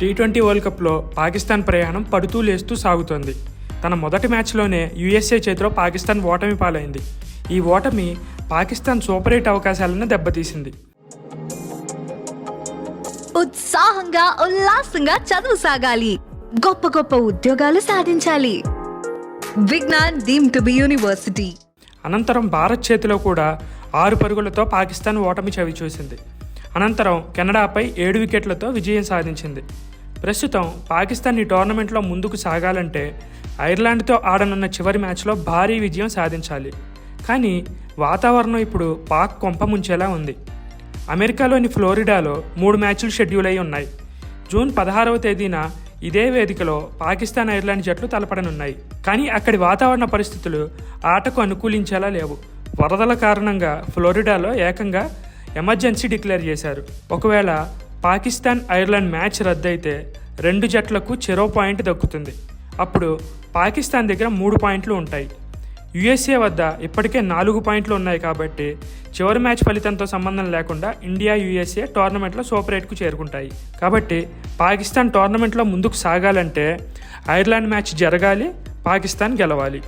T twenty world కప్లో పాకిస్తాన్ ప్రయాణం పడుతూ లేస్తూ సాగుతోంది. తన మొదటి మ్యాచ్లోనే యుఎస్ఏ చేతిలో పాకిస్తాన్ ఓటమి పాలైంది. ఈ ఓటమి పాకిస్తాన్ సూపర్ ఎయిట్ అవకాశాలను దెబ్బతీసింది. ఉత్సాహంగా ఉల్లాసంగా చదువు సాగాలి. గొప్ప గొప్ప ఉద్యోగాలు సాధించాలి. Vignan deem to be university. అనంతరం భారత్ చేతిలో కూడా ఆరు పరుగులతో పాకిస్తాన్ ఓటమి చవిచూసింది. అనంతరం కెనడాపై ఏడు వికెట్లతో విజయం సాధించింది. ప్రస్తుతం పాకిస్తాన్ ఈ టోర్నమెంట్లో ముందుకు సాగాలంటే ఐర్లాండ్తో ఆడనున్న చివరి మ్యాచ్లో భారీ విజయం సాధించాలి. కానీ వాతావరణం ఇప్పుడు పాక్ కొంప ముంచేలా ఉంది. అమెరికాలోని ఫ్లోరిడాలో మూడు మ్యాచ్లు షెడ్యూల్ అయి ఉన్నాయి. జూన్ పదహారవ తేదీన ఇదే వేదికలో పాకిస్తాన్ ఐర్లాండ్ జట్లు తలపడనున్నాయి. కానీ అక్కడి వాతావరణ పరిస్థితులు ఆటకు అనుకూలించేలా లేవు. వరదల కారణంగా ఫ్లోరిడాలో ఏకంగా ఎమర్జెన్సీ డిక్లేర్ చేశారు. ఒకవేళ పాకిస్తాన్ ఐర్లాండ్ మ్యాచ్ రద్దయితే రెండు జట్లకు చెరో పాయింట్ దక్కుతుంది. అప్పుడు పాకిస్తాన్ దగ్గర మూడు పాయింట్లు ఉంటాయి. యుఎస్ఏ వద్ద ఇప్పటికే నాలుగు పాయింట్లు ఉన్నాయి కాబట్టి చివరి మ్యాచ్ ఫలితంతో సంబంధం లేకుండా ఇండియా యుఎస్ఏ టోర్నమెంట్లో సూపర్ ఎయిట్కు చేరుకుంటాయి. కాబట్టి పాకిస్తాన్ టోర్నమెంట్లో ముందుకు సాగాలంటే ఐర్లాండ్ మ్యాచ్ జరగాలి పాకిస్తాన్ గెలవాలి.